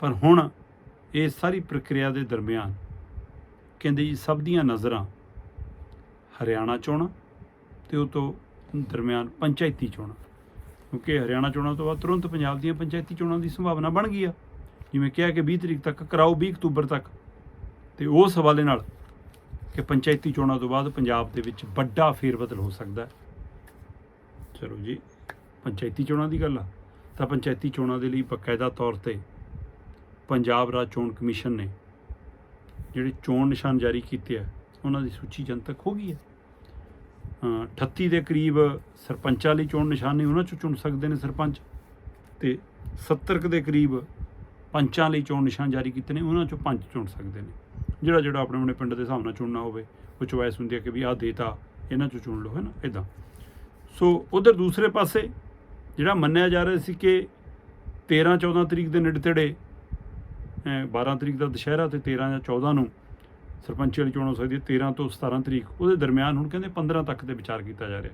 ਪਰ ਹੁਣ ਇਹ ਸਾਰੀ ਪ੍ਰਕਿਰਿਆ ਦੇ ਦਰਮਿਆਨ ਕਹਿੰਦੇ ਜੀ ਸਭ ਦੀਆਂ ਨਜ਼ਰਾਂ ਹਰਿਆਣਾ ਚੋਣਾਂ ਤੇ ਉਹ ਤੋਂ ਦਰਮਿਆਨ ਪੰਚਾਇਤੀ ਚੋਣਾਂ ਕਿਉਂਕਿ ਹਰਿਆਣਾ ਚੋਣਾਂ ਤੋਂ ਬਾਅਦ ਤੁਰੰਤ ਪੰਜਾਬ ਦੀਆਂ ਪੰਚਾਇਤੀ ਚੋਣਾਂ ਦੀ ਸੰਭਾਵਨਾ ਬਣ ਗਈ ਆ। ਜਿਵੇਂ ਕਿਹਾ ਕਿ 20 ਤਰੀਕ ਤੱਕ ਕਰਾਓ 20 ਅਕਤੂਬਰ ਤੱਕ। ਤੇ ਉਸ ਹਵਾਲੇ ਨਾਲ ਕਿ ਪੰਚਾਇਤੀ ਚੋਣਾਂ ਤੋਂ ਬਾਅਦ ਪੰਜਾਬ ਦੇ ਵਿੱਚ ਵੱਡਾ ਫੇਰਬਦਲ ਹੋ ਸਕਦਾ ਹੈ। ਚਲੋ ਜੀ, ਪੰਚਾਇਤੀ ਚੋਣਾਂ ਦੀ ਗੱਲ ਆ। ਤਾਂ ਪੰਚਾਇਤੀ ਚੋਣਾਂ ਦੇ ਲਈ ਬਕਾਇਦਾ ਤੌਰ ਤੇ ਪੰਜਾਬ ਰਾਜ ਚੋਣ ਕਮਿਸ਼ਨ ਨੇ ਜਿਹੜੇ ਚੋਣ ਨਿਸ਼ਾਨ ਜਾਰੀ ਕੀਤੇ ਆ ਉਹਨਾਂ ਦੀ ਸੂਚੀ ਜਨਤਕ ਹੋ ਗਈ ਹੈ ਅ, 38 ਦੇ ਕਰੀਬ ਸਰਪੰਚਾਂ ਲਈ ਚੋਣ ਨਿਸ਼ਾਨ ਨੇ ਉਹਨਾਂ ਚੋਂ ਚੁਣ ਸਕਦੇ ਨੇ ਸਰਪੰਚ। ਤੇ 70 ਕੁ ਦੇ ਕਰੀਬ ਪੰਚਾਂ ਲਈ ਚੋਣ ਨਿਸ਼ਾਨ ਜਾਰੀ ਕੀਤੇ ਨੇ ਉਹਨਾਂ ਚੋਂ ਪੰਜ ਚੁਣ ਸਕਦੇ ਨੇ। ਜਿਹੜਾ ਜਿਹੜਾ ਆਪਣੇ ਆਪਣੇ ਪਿੰਡ ਦੇ ਹਿਸਾਬ ਨਾਲ ਚੁਣਨਾ ਹੋਵੇ ਉਹ ਚੁਆਇਸ ਹੁੰਦੀ ਹੈ ਕਿ ਵੀ ਆਹ ਦੇਤਾ ਇਹਨਾਂ ਚੋਂ ਚੁਣ ਲਓ ਹੈ ਨਾ ਇਦਾਂ ਸੋ ਉਧਰ ਦੂਸਰੇ ਪਾਸੇ ਜਿਹੜਾ ਮੰਨਿਆ ਜਾ ਰਿਹਾ ਸੀ ਕਿ 13 14 ਤਰੀਕ ਦੇ ਨੇੜੇ ਤੇੜੇ 12 ਤਰੀਕ ਦਾ ਦੁਸ਼ਹਿਰਾ ਤੇ 13 ਜਾਂ 14 ਨੂੰ ਸਰਪੰਚੀ ਵਾਲੀ ਚੋਣ ਹੋ ਸਕਦੀ ਹੈ 13 ਤੋਂ 17 ਤਰੀਕ। ਉਹਦੇ ਦਰਮਿਆਨ ਹੁਣ ਕਹਿੰਦੇ 15 ਤੱਕ ਤੇ ਵਿਚਾਰ ਕੀਤਾ ਜਾ ਰਿਹਾ।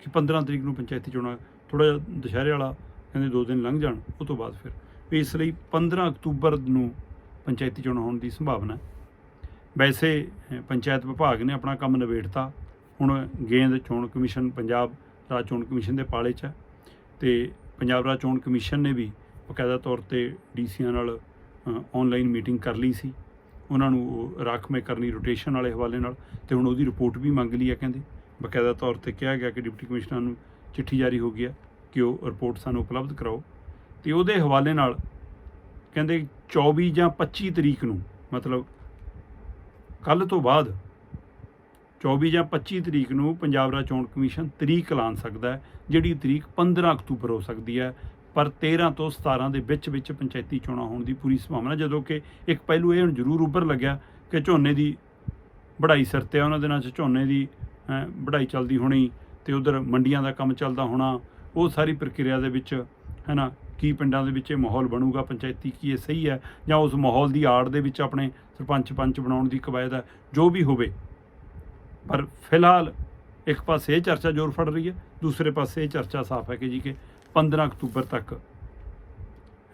ਕਿ 15 ਤਰੀਕ ਨੂੰ ਪੰਚਾਇਤੀ ਚੋਣਾਂ ਥੋੜਾ ਜਿਹਾ ਦੁਸ਼ਹਿਰੇ ਵਾਲਾ ਕਹਿੰਦੇ ਦੋ ਦਿਨ ਲੰਘ ਜਾਣ, ਉਹ ਤੋਂ ਬਾਅਦ ਫਿਰ। ਵੀ ਇਸ ਲਈ 15 ਅਕਤੂਬਰ ਨੂੰ ਪੰਚਾਇਤੀ ਚੋਣਾਂ ਹੋਣ ਦੀ ਸੰਭਾਵਨਾ ਹੈ। ਵੈਸੇ ਪੰਚਾਇਤ ਵਿਭਾਗ ਨੇ ਆਪਣਾ ਕੰਮ ਨਿਬੇੜਤਾ। ਹੁਣ ਗੇਂਦ ਚੋਣ ਕਮਿਸ਼ਨ, ਪੰਜਾਬ ਰਾਜ ਚੋਣ ਕਮਿਸ਼ਨ ਦੇ ਪਾਲੇ 'ਚ ਹੈ। ਤੇ ਪੰਜਾਬ ਰਾਜ ਚੋਣ ਕਮਿਸ਼ਨ ਨੇ ਵੀ ਬਕਾਇਦਾ ਤੌਰ ਤੇ ਡੀਸੀਆਂ ਨਾਲ ਆਨਲਾਈਨ ਮੀਟਿੰਗ ਕਰ ਲਈ ਸੀ। ਉਹਨਾਂ ਨੂੰ ਉਹ ਰਾਖਵੇਂ ਕਰਨੀ ਰੋਟੇਸ਼ਨ ਵਾਲੇ ਹਵਾਲੇ ਨਾਲ ਤੇ ਹੁਣ ਉਹਦੀ ਰਿਪੋਰਟ ਵੀ ਮੰਗ ਲਈ ਹੈ ਕਹਿੰਦੇ। ਬਕਾਇਦਾ ਤੌਰ ਤੇ ਕਿਹਾ ਗਿਆ ਕਿ ਡਿਪਟੀ ਕਮਿਸ਼ਨਰ ਨੂੰ ਚਿੱਠੀ ਜਾਰੀ ਹੋ ਗਈ ਹੈ ਕਿ ਉਹ ਰਿਪੋਰਟ ਸਾਨੂੰ ਉਪਲਬਧ ਕਰਾਓ। ਤੇ ਉਹਦੇ ਹਵਾਲੇ ਨਾਲ ਕਹਿੰਦੇ 24 ਜਾਂ 25 ਤਰੀਕ ਨੂੰ, ਮਤਲਬ ਕੱਲ ਤੋਂ ਬਾਅਦ 24 ਜਾਂ 25 ਤਰੀਕ ਨੂੰ ਪੰਜਾਬ ਰਾਜ ਚੋਣ ਕਮਿਸ਼ਨ ਤਰੀਕ ਐਲਾਨ ਸਕਦਾ ਹੈ, ਜਿਹੜੀ ਤਰੀਕ 15 ਅਕਤੂਬਰ ਹੋ ਸਕਦੀ ਹੈ। ਪਰ 13 ਤੋਂ 17 ਦੇ ਵਿੱਚ ਵਿੱਚ ਪੰਚਾਇਤੀ ਚੋਣਾਂ ਹੋਣ ਦੀ ਪੂਰੀ ਸੰਭਾਵਨਾ ਜਦੋਂ ਕਿ ਇੱਕ ਪਹਿਲੂ ਇਹ ਹੁਣ ਜ਼ਰੂਰ ਉੱਭਰ ਲੱਗਿਆ ਕਿ ਝੋਨੇ ਦੀ ਵਢਾਈ ਸਿਰ ਤੇ ਆ ਉਹਨਾਂ ਦਿਨਾਂ 'ਚ ਝੋਨੇ ਦੀ ਅਹ, ਵਢਾਈ ਚੱਲਦੀ ਹੋਣੀ ਤੇ ਉਧਰ ਮੰਡੀਆਂ ਦਾ ਕੰਮ ਚੱਲਦਾ ਹੋਣਾ ਉਹ ਸਾਰੀ ਪ੍ਰਕਿਰਿਆ ਦੇ ਵਿੱਚ ਹੈ ਨਾ ਕੀ ਪਿੰਡਾਂ ਦੇ ਵਿੱਚ ਇਹ ਮਾਹੌਲ ਬਣੂਗਾ ਪੰਚਾਇਤੀ ਕੀ ਇਹ ਸਹੀ ਹੈ ਜਾਂ ਉਸ ਮਾਹੌਲ ਦੀ ਆੜ ਦੇ ਵਿੱਚ ਆਪਣੇ ਸਰਪੰਚ ਪੰਚ ਬਣਾਉਣ ਦੀ ਕਵਾਇਦ ਹੈ ਜੋ ਵੀ ਹੋਵੇ। ਪਰ ਫਿਲਹਾਲ ਇੱਕ ਪਾਸੇ ਇਹ ਚਰਚਾ ਜ਼ੋਰ ਫੜ ਰਹੀ ਹੈ ਦੂਸਰੇ ਪਾਸੇ ਇਹ ਚਰਚਾ ਸਾਫ਼ ਹੈ ਕਿ ਜੀ ਕਿ 15 ਅਕਤੂਬਰ ਤੱਕ,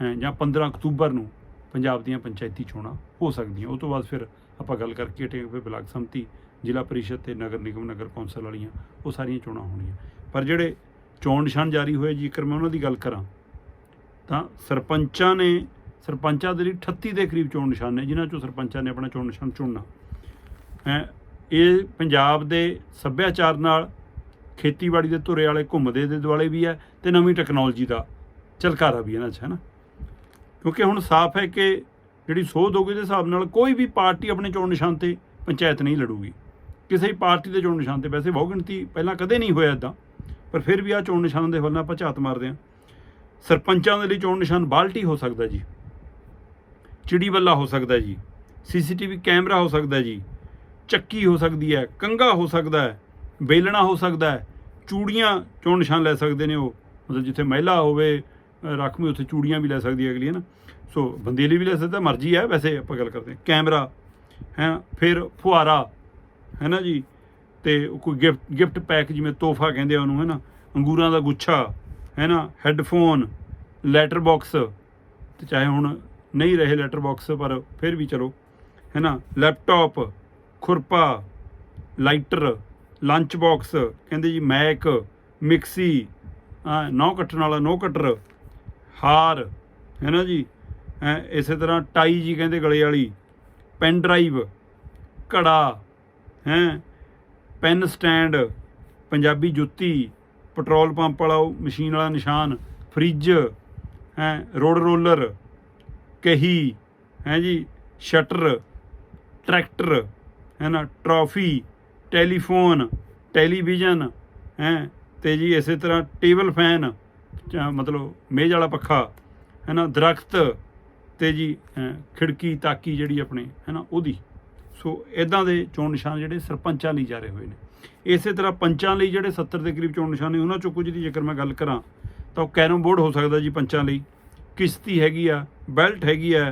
ਹੈ, ਜਾਂ 15 ਅਕਤੂਬਰ ਨੂੰ ਪੰਜਾਬ ਦੀਆਂ ਪੰਚਾਇਤੀ ਚੋਣਾਂ ਹੋ ਸਕਦੀਆਂ। ਉਹ ਤੋਂ ਬਾਅਦ ਫਿਰ ਆਪਾਂ ਗੱਲ ਕਰਕੇ ਹਟੇ ਫਿਰ ਬਲਾਕ ਸੰਮਤੀ, ਜ਼ਿਲ੍ਹਾ ਪਰਿਸ਼ਦ ਤੇ ਨਗਰ ਨਿਗਮ, ਨਗਰ ਕੌਂਸਲ ਵਾਲੀਆਂ, ਉਹ ਸਾਰੀਆਂ ਚੋਣਾਂ ਹੋਣੀਆਂ। ਪਰ ਜਿਹੜੇ ਚੋਣ ਨਿਸ਼ਾਨ ਜਾਰੀ ਹੋਏ ਜੇਕਰ ਮੈਂ ਉਹਨਾਂ ਦੀ ਗੱਲ ਕਰਾਂ, ਤਾਂ ਸਰਪੰਚਾਂ ਨੇ, ਸਰਪੰਚਾਂ ਦੇ ਲਈ 38 ਦੇ ਕਰੀਬ ਚੋਣ ਨਿਸ਼ਾਨ ਨੇ, ਜਿਨ੍ਹਾਂ ਚੋਂ ਸਰਪੰਚਾਂ ਨੇ ਆਪਣਾ ਚੋਣ ਨਿਸ਼ਾਨ ਚੁਣਨਾ। ਹੈ, ਇਹ ਪੰਜਾਬ ਦੇ ਸੱਭਿਆਚਾਰ ਨਾਲ ਖੇਤੀਬਾੜੀ ਦੇ ਧੁਰੇ ਵਾਲੇ, ਘੁੰਮਦੇ ਦੇ ਦੁਆਲੇ ਵੀ ਹੈ ਤੇ ਨਵੀਂ ਟੈਕਨੋਲੋਜੀ ਦਾ ਝਲਕਾਰਾ ਵੀ ਇਹਨਾਂ 'ਚ ਹੈ ਨਾ। ਕਿਉਂਕਿ ਹੁਣ ਸਾਫ਼ ਹੈ ਕਿ ਜਿਹੜੀ ਸੋਧ ਹੋ ਗਈ ਦੇ ਹਿਸਾਬ ਨਾਲ ਕੋਈ ਵੀ ਪਾਰਟੀ ਆਪਣੇ ਚੋਣ ਨਿਸ਼ਾਨ ਤੇ ਪੰਚਾਇਤ ਨਹੀਂ ਲੜੂਗੀ। ਕਿਸੇ ਵੀ ਪਾਰਟੀ ਦੇ ਚੋਣ ਨਿਸ਼ਾਨ ਤੇ ਵੈਸੇ ਬਹੁ ਗਿਣਤੀ ਪਹਿਲਾਂ ਕਦੇ ਨਹੀਂ ਹੋਇਆ ਇਦਾਂ ਪਰ ਫਿਰ ਵੀ ਆ ਚੋਣ ਨਿਸ਼ਾਨ ਦੇ ਵੱਲ ਆਪਾਂ ਝਾਤ ਮਾਰਦੇ ਹਾਂ। ਸਰਪੰਚਾਂ ਦੇ ਲਈ ਚੋਣ ਨਿਸ਼ਾਨ ਬਾਲਟੀ ਹੋ ਸਕਦਾ ਜੀ, ਚਿੜੀ ਬੱਲਾ ਹੋ ਸਕਦਾ ਜੀ, ਸੀਸੀਟੀਵੀ ਕੈਮਰਾ ਹੋ ਸਕਦਾ ਜੀ, ਚੱਕੀ ਹੋ ਸਕਦੀ ਹੈ ਕੰਗਾ ਹੋ ਸਕਦਾ ਹੈ। ਵੇਲਣਾ ਹੋ ਸਕਦਾ ਹੈ। ਚੂੜੀਆਂ ਚੋਣ ਨਿਸ਼ਾਨ ਲੈ ਸਕਦੇ ਨੇ ਉਹ। ਮਤਲਬ ਜਿੱਥੇ ਮਹਿਲਾ ਹੋਵੇ ਅ, ਰਕਮੀ ਉੱਥੇ ਚੂੜੀਆਂ ਵੀ ਲੈ ਸਕਦੀ ਹੈ ਅਗਲੀ ਹੈ ਨਾ? ਸੋ ਬੰਦੇਲੀ ਵੀ ਲੈ ਸਕਦਾ ਮਰਜ਼ੀ ਹੈ ਵੈਸੇ ਆਪਾਂ ਗੱਲ ਕਰਦੇ ਹਾਂ। ਕੈਮਰਾ ਹੈ ਫਿਰ ਫੁਹਾਰਾ ਹੈ ਨਾ ਜੀ? ਤੇ ਕੋਈ ਗਿਫਟ ਗਿਫਟ ਪੈਕ ਜਿਵੇਂ ਤੋਹਫਾ ਕਹਿੰਦੇ ਆ ਉਹਨੂੰ ਹੈ ਨਾ? ਅੰਗੂਰਾਂ ਦਾ ਗੁੱਛਾ ਹੈ ਨਾ? ਹੈੱਡਫੋਨ ਲੈਟਰ ਬਾਕਸ ਤੇ ਚਾਹੇ ਹੁਣ ਨਹੀਂ ਰਹੇ ਲੈਟਰ ਬਾਕਸ ਪਰ ਫਿਰ ਵੀ ਚਲੋ ਹੈ ਨਾ? ਲੈਪਟਾਪ ਖੁਰਪਾ ਲਾਈਟਰ ਲੰਚ ਬਾਕਸ ਕਹਿੰਦੇ ਜੀ ਮੈਕ ਮਿਕਸੀ ਆ ਨੌ ਕੱਟਣ ਵਾਲਾ ਨੋ ਕਟਰ ਹਾਰ ਹੈ ਨਾ ਜੀ? ਹੈਂ, ਇਸੇ ਤਰ੍ਹਾਂ ਟਾਈ ਜੀ ਕਹਿੰਦੇ ਗਲੇ ਵਾਲੀ ਪੈਨ ਡਰਾਈਵ ਘੜਾ ਹੈ? ਪੈਨ ਸਟੈਂਡ ਪੰਜਾਬੀ ਜੁੱਤੀ ਪੈਟਰੋਲ ਪੰਪ ਵਾਲਾ ਉਹ ਮਸ਼ੀਨ ਵਾਲਾ ਨਿਸ਼ਾਨ ਫ੍ਰਿਜ ਹੈ? ਰੋਡ ਰੋਲਰ ਕਹੀ ਹੈ ਜੀ? ਸ਼ਟਰ ਟਰੈਕਟਰ ਹੈ ਨਾ? ਟਰਾਫੀ ਟੈਲੀਫੋਨ, ਟੈਲੀਵਿਜ਼ਨ, ਹੈ, ਤੇ ਜੀ ਇਸੇ ਤਰ੍ਹਾਂ ਟੇਬਲ ਫੈਨ ਜਾਂ ਮਤਲਬ ਮੇਜ਼ ਵਾਲਾ ਪੱਖਾ ਹੈ ਨਾ ਦਰਖਤ ਤੇ ਜੀ ਖਿੜਕੀ, ਤਾਕੀ ਜਿਹੜੀ ਆਪਣੇ ਹੈ ਨਾ ਉਹਦੀ। ਸੋ ਇਦਾਂ ਦੇ ਚੋਣ ਨਿਸ਼ਾਨ ਜਿਹੜੇ ਸਰਪੰਚਾਂ ਲਈ ਜਾ ਰਹੇ ਹੋਏ ਨੇ। ਇਸੇ ਤਰ੍ਹਾਂ ਪੰਚਾਂ ਲਈ ਜਿਹੜੇ 70 ਦੇ ਕਰੀਬ ਚੋਣ ਨਿਸ਼ਾਨ ਨੇ, ਉਹਨਾਂ ਚੋਂ ਕੁਝ ਦੀ ਜੇਕਰ ਮੈਂ ਗੱਲ ਕਰਾਂ, ਤਾਂ ਉਹ ਕੈਰਮ ਬੋਰਡ ਹੋ ਸਕਦਾ ਜੀ ਪੰਚਾਂ ਲਈ। ਕਿਸ਼ਤੀ ਹੈਗੀ ਆ, ਬੈਲਟ ਹੈਗੀ ਆ,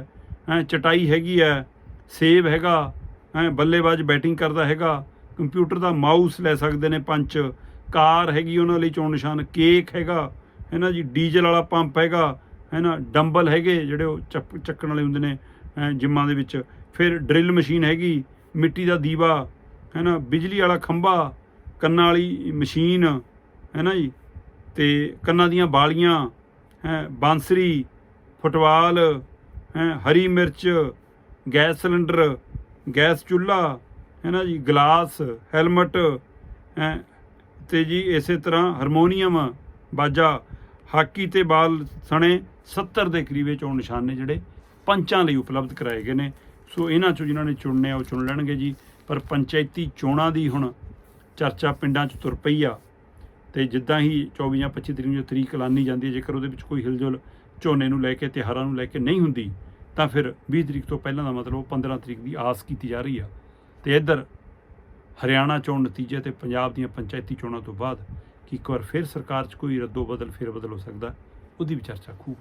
ਹੈਂ, ਚਟਾਈ ਹੈਗੀ ਆ, ਸੇਬ ਹੈਗਾ, ਹੈਂ, ਬੱਲੇਬਾਜ਼ ਬੈਟਿੰਗ ਕਰਦਾ ਹੈਗਾ ਕੰਪਿਊਟਰ ਦਾ ਮਾਊਸ ਲੈ ਸਕਦੇ ਨੇ ਪੰਚ ਕਾਰ ਹੈਗੀ ਉਹਨਾਂ ਲਈ ਚੋਣ ਨਿਸ਼ਾਨ, ਕੇਕ ਹੈਗਾ, ਹੈ ਨਾ ਜੀ, ਡੀਜ਼ਲ ਵਾਲਾ ਪੰਪ ਹੈਗਾ, ਹੈ ਨਾ, ਡੰਬਲ ਹੈਗੇ ਜਿਹੜੇ ਉਹ ਚੱਪ- ਚੱਕਣ ਵਾਲੇ ਹੁੰਦੇ ਨੇ, ਅਹ, ਜਿੰਮਾਂ ਦੇ ਵਿੱਚ। ਫਿਰ ਡਰਿਲ ਮਸ਼ੀਨ ਹੈਗੀ, ਮਿੱਟੀ ਦਾ ਦੀਵਾ, ਹੈ ਨਾ, ਬਿਜਲੀ ਵਾਲਾ ਖੰਭਾ, ਕੰਨਾਂ ਵਾਲੀ ਮਸ਼ੀਨ, ਹੈ ਨਾ ਜੀ, ਤੇ ਕੰਨਾਂ ਦੀਆਂ ਬਾਲੀਆਂ, ਹੈ, ਬਾਂਸਰੀ, ਫੁੱਟਬਾਲ, ਹੈ, ਹਰੀ ਮਿਰਚ, ਗੈਸ ਸਿਲੰਡਰ, ਗੈਸ ਚੁੱਲ੍ਹਾ ਹੈ ਨਾ ਜੀ, ਗਲਾਸ, ਹੈਲਮਟ, ਹੈ, ਤੇ ਜੀ ਇਸੇ ਤਰ੍ਹਾਂ ਹਾਰਮੋਨੀਅਮ, ਬਾਜਾ, ਹਾਕੀ ਤੇ ਬਾਲ ਸਣੇ 70 ਦੇ ਕਰੀਬ ਇਹ ਚੋਣ ਨਿਸ਼ਾਨ ਨੇ ਜਿਹੜੇ ਪੰਚਾਂ ਲਈ ਉਪਲਬਧ ਕਰਾਏ ਗਏ ਨੇ। ਸੋ ਇਹਨਾਂ ਚੋਂ ਜਿਨ੍ਹਾਂ ਨੇ ਚੁਣਨੇ ਆ ਉਹ ਚੁਣ ਲੈਣਗੇ ਜੀ। ਪਰ ਪੰਚਾਇਤੀ ਚੋਣਾਂ ਦੀ ਹੁਣ ਚਰਚਾ ਪਿੰਡਾਂ 'ਚ ਤੁਰ ਪਈ ਆ ਤੇ ਜਿੱਦਾਂ ਹੀ 24 ਜਾਂ 25 ਤਰੀਕ ਨੂੰ ਤਰੀਕ ਐਲਾਨੀ ਜਾਂਦੀ ਹੈ, ਜੇਕਰ ਉਹਦੇ ਵਿੱਚ ਕੋਈ ਹਿਲਜੁਲ ਝੋਨੇ ਨੂੰ ਲੈ ਕੇ, ਤਿਉਹਾਰਾਂ ਨੂੰ ਲੈ ਕੇ ਨਹੀਂ ਹੁੰਦੀ, ਤਾਂ ਫਿਰ 20 ਤਰੀਕ ਤੋਂ ਪਹਿਲਾਂ ਦਾ ਮਤਲਬ ਉਹ 15 ਤਰੀਕ ਦੀ ਆਸ ਕੀਤੀ ਜਾ ਰਹੀ ਆ। ਤੇ ਇੱਧਰ ਹਰਿਆਣਾ ਚੋਣ ਨਤੀਜੇ ਤੇ ਪੰਜਾਬ ਦੀਆਂ ਪੰਚਾਇਤੀ ਚੋਣਾਂ ਤੋਂ ਬਾਅਦ ਕਿ ਇੱਕ ਵਾਰ ਫਿਰ ਸਰਕਾਰ 'ਚ ਕੋਈ ਰੱਦੋ ਬਦਲ, ਫੇਰ ਬਦਲ ਹੋ ਸਕਦਾ, ਉਹਦੀ ਵੀ ਚਰਚਾ ਖੂਬ